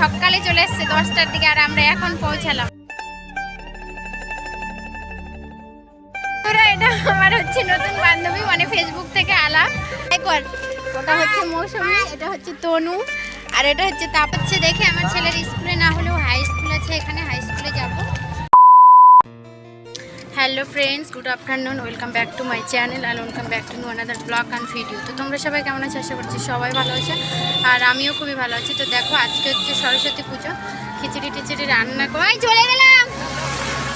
সকালে চলে এসছে, দশটার দিকে, আর আমরা এখন পৌঁছালাম। এটা আমার হচ্ছে নতুন বান্ধবী মানে ফেসবুক থেকে আলাপ ওটা হচ্ছে মৌসুমি, এটা হচ্ছে তনু, আর এটা হচ্ছে তাপ হচ্ছে দেখে আমার ছেলের স্কুলে না হলেও হাই স্কুল আছে, এখানে হাই স্কুলে যাব। Hello friends good afternoon welcome back to my channel R welcome back to another vlog and video তো তোমরা সবাই কেমন আছো? আশা করছি সবাই ভালো আছে। আর আমিও খুবই ভালো আছি। তো দেখো আজকে হচ্ছে সরস্বতী পুজো। খিচুড়ি টিচুড়ি রান্না করে চলে গেলাম!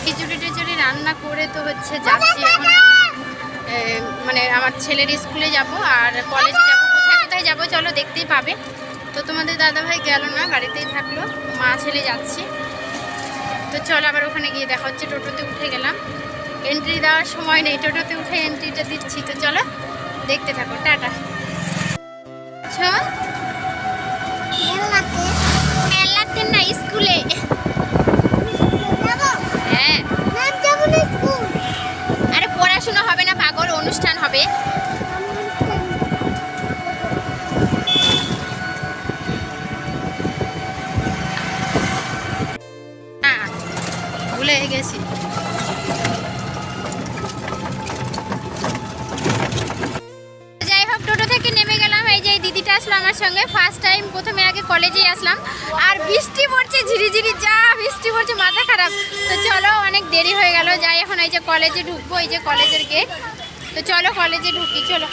খিচুড়ি টিচুড়ি রান্না করে তো হচ্ছে যাচ্ছি এখন। মানে আমার ছেলের স্কুলে যাব আর কলেজে যাব। কোথায় কোথায় যাব চলো দেখতেই পাবে। তো তোমাদের দাদাভাই গেল না গাড়িতেই থাকল। মা ছেলে যাচ্ছি। তো চলো আবার ওখানে গিয়ে দেখা হচ্ছে। টোটোতে উঠে গেলাম। এন্ট্রি দেওয়ার সময় নেই টোটোতে উঠে এন্ট্রিটা দিচ্ছি তো চলো দেখতে থাকো টাটা। আচ্ছা? মেলাতে না স্কুলে। হ্যাঁ। আরে পড়াশোনা হবে না পাগল অনুষ্ঠান হবে। আসলো আমার সঙ্গে। ফার্স্ট টাইম প্রথমে আগে কলেজেই আসলাম। আর বৃষ্টি পড়ছে ঝিরিঝিরি যা বৃষ্টি পড়ছে মাথা খারাপ। তো চলো অনেক দেরি হয়ে গেল। যাই এখন এই যে কলেজে ঢুকবো এই যে কলেজের গেট তো চলো কলেজে ঢুকি চলো।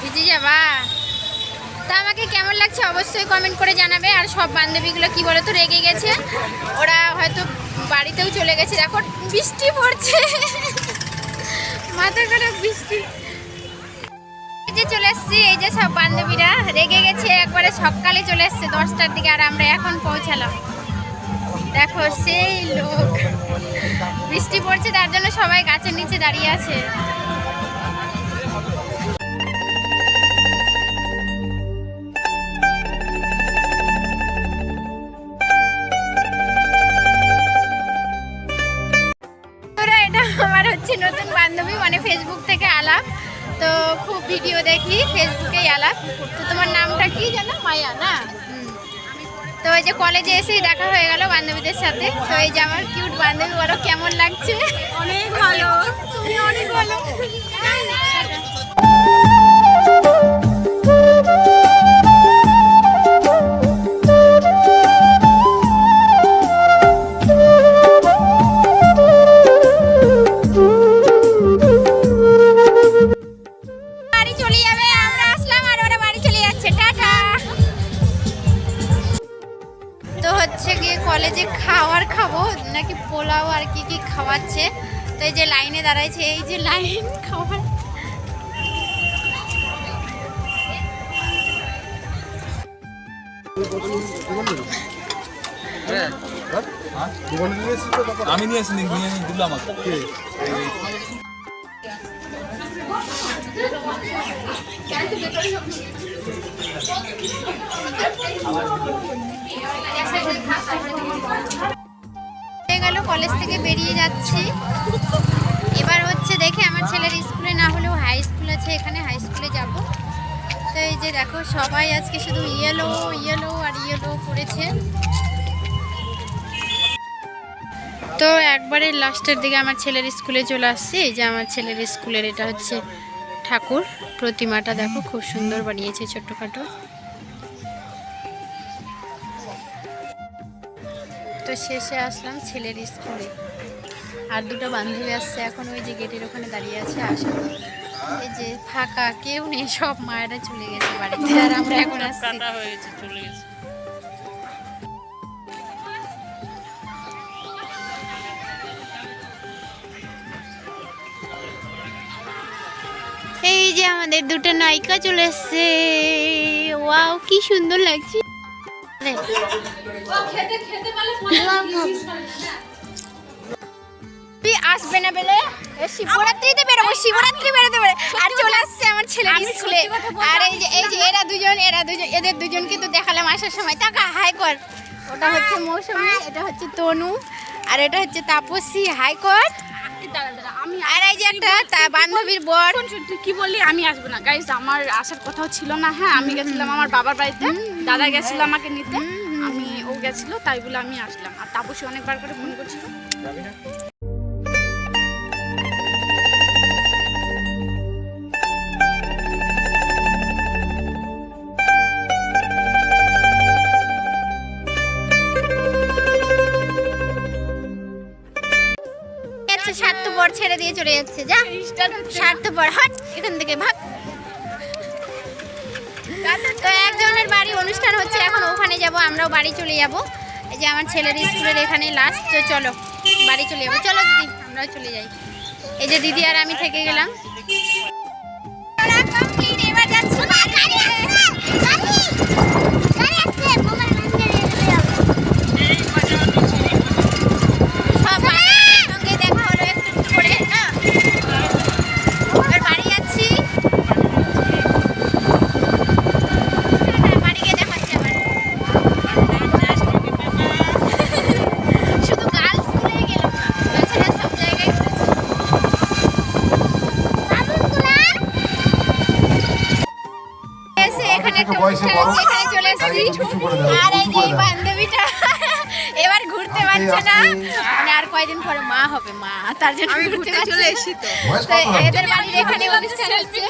ভিজে যাবা? তা আমাকে কেমন লাগছে অবশ্যই কমেন্ট করে জানাবে। আর সব বান্ধবীগুলো কি বলে তো রেগে গেছে। ওরা হয়তো বাড়িতেও চলে গেছে। দেখো বৃষ্টি পড়ছে। মাথা খারাপ বৃষ্টি। এই যে চলে এসছি, এই যে সব বান্ধবীরা, রেগে গেছে, একবারে সকালে চলে এসছে দশটার দিকে আর আমরা এখন পৌঁছালাম। দেখো সেই লোক। বৃষ্টি পড়ছে, তার জন্য সবাই গাছের নিচে দাঁড়িয়ে আছে। হচ্ছে নতুন বান্ধবী মানে ফেসবুক থেকে আলাপ। তো খুব ভিডিও দেখি ফেসবুকেই আলাপ। তো তোমার নামটা কি জানো মায়া না? তো এই যে কলেজে এসেই দেখা হয়ে গেল বান্ধবীদের সাথে। তো এই যে আমার কিউট বান্ধবী বলো কেমন লাগছে? অনেক ভালো। তুমি অনেক ভালো। পোলাও আর কি কি খাওয়াচ্ছে। তো এই যে লাইনে দাঁড়াইছে এই যে লাইন খাওয়ার। আমি নিয়ে আসিনি নিয়ে এনে দিল আমাকে। হয়ে গেল কলেজ থেকে বেরিয়ে যাচ্ছি। এবার হচ্ছে দেখে আমার ছেলের স্কুলে না হলেও হাই স্কুল আছে, এখানে হাই স্কুলে যাব। তো এই যে দেখো, সবাই আজকে শুধু ইয়েলো ইয়েলো আর ইয়েলো করেছে তো একবারে লাস্টের দিকে আমার ছেলের স্কুলে চলে আসছে। যে আমার ছেলের স্কুলের এটা হচ্ছে ঠাকুর, প্রতিমাটা দেখো খুব সুন্দর বানিয়েছে ছোট্টখাটো। তো শেষে আসলাম ছেলের স্কুলে। আর দুটো বান্ধবী আসছে এখন ওই যে গেটের ওখানে দাঁড়িয়ে আছে আসা এই যে ফাঁকা কেউ নেই সব মায়েরা চলে গেছে বাড়িতে আর আমরা এখন আসছি। এই যে আমাদের দুটো নায়িকা চলে এসছে। ওয়াও কি সুন্দর লাগছে। তুই আসবে না বেলে? শিবরাত্রিতে বেরোবো শিবরাত্রি বেরোতে পারে আর চলে আসছে আমার ছেলে স্কুলে। আর এই যে এই যে এরা দুজন এরা দুজন এদের দুজনকে তো দেখালাম আসার সময়। টাকা হাই কর। ওটা হচ্ছে মৌসুমি এটা হচ্ছে তনু আর এটা হচ্ছে তাপসী। হাই কর। আর এই যে একটা তা বান্ধবীর বর। তুই কি বললি? আমি আসব না। গাইজ আমার আসার কথাও ছিল না হ্যাঁ? আমি গেছিলাম আমার বাবার বাড়িতে। দাদা গেছিল আমাকে নিতে আমি ও গেছিল তাই বলে আমি আসলাম। আর তাপসী অনেকবার করে ফোন করছিল। স্বার্থপর ছেড়ে দিয়ে চলে যাচ্ছে যা। স্বার্থপর হট এখান থেকে ভাগ। তো একজনের বাড়ি অনুষ্ঠান হচ্ছে, এখন ওখানে যাব, আমরাও বাড়ি চলে যাব। এই যে আমার ছেলের স্কুলের এখানে লাস্ট তো চলো, বাড়ি চলে যাব। চলো দিদি, আমরাও চলে যাই। এই যে দিদি আর আমি থেকে গেলাম। এবার উঁচু করে দাও, আর এই যে। বান্ধবীটা এবার ঘুরতে পারছে না। মানে আর কয়দিন পরে মা হবে মা তার জন্য ঘুরতে চলে এসেছি তো? এদের বাড়ির এখানে অনুষ্ঠান হচ্ছে।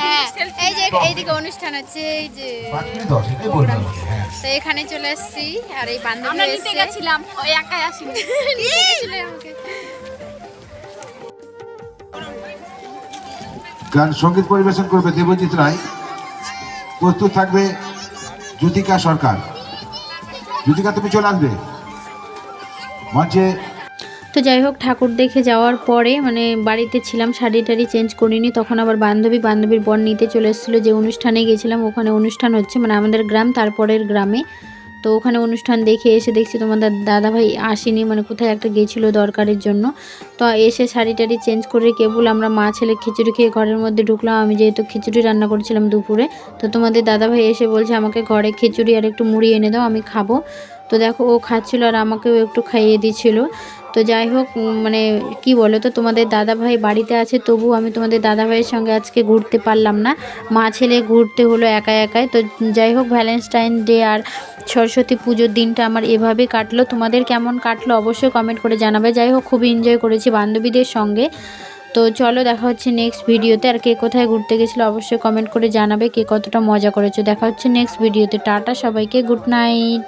হ্যাঁ এই যে এইদিকে অনুষ্ঠান হচ্ছে এই যে হ্যাঁ। তো এখানে চলে এসেছি আর এই বান্ধবী আমরা নিতে গেছিলাম ওই একাই আসিনি। নিতে গেছিলে আমাকে। গান সংগীত পরিবেশন করবে দেবজিৎ রায়। প্রস্তুত থাকবে জ্যোতিকা সরকার। জ্যোতিকা তুমি চলে আসবে? মঞ্চে তো যাই হোক, ঠাকুর দেখে যাওয়ার পরে মানে বাড়িতে ছিলাম, শাড়ি টাড়ি চেঞ্জ করিনি, তখন আবার বান্ধবী, বান্ধবীর বর নিতে চলে এসেছিল, যে অনুষ্ঠানে গেছিলাম, ওখানে অনুষ্ঠান হচ্ছে মানে আমাদের গ্রাম, তারপরের গ্রামে। তো ওখানে অনুষ্ঠান দেখে এসে দেখছি তোমাদের দাদাভাই আসেনি মানে কোথায় একটা গেছিল দরকারের জন্য। তো এসে শাড়ি টাড়ি চেঞ্জ করে কেবল আমরা মা, ছেলে খিচুড়ি খেয়ে ঘরের মধ্যে ঢুকলাম। আমি যেহেতু খিচুড়ি রান্না করেছিলাম দুপুরে, তো তোমাদের দাদাভাই এসে বলছে, আমাকে ঘরে খিচুড়ি আর একটু মুড়ি এনে দাও, আমি খাব। তো দেখো ও খাচ্ছিল আর আমাকেও একটু খাইয়ে দিচ্ছিল। তো যাই হোক মানে কি বলো তো, তোমাদের দাদা ভাই বাড়িতে আছে তবু আমি তোমাদের দাদা ভাইয়ের সঙ্গে আজকে ঘুরতে পারলাম না। মা ছেলে ঘুরতে হলো একা একাই। তো যাই হোক ভ্যালেন্টাইন ডে আর সরস্বতী পুজোর দিনটা আমার এভাবে কাটলো। তোমাদের কেমন কাটলো অবশ্যই কমেন্ট করে জানাবে। যাই হোক, খুবই এনজয় করেছি বান্ধবীদের সঙ্গে। তো চলো, দেখা হচ্ছে নেক্সট ভিডিওতে আর কে কোথায় ঘুরতে গেছিল অবশ্যই কমেন্ট করে জানাবে। কে কতটা মজা করেছ। দেখা হচ্ছে নেক্সট ভিডিওতে টাটা সবাইকে গুড নাইট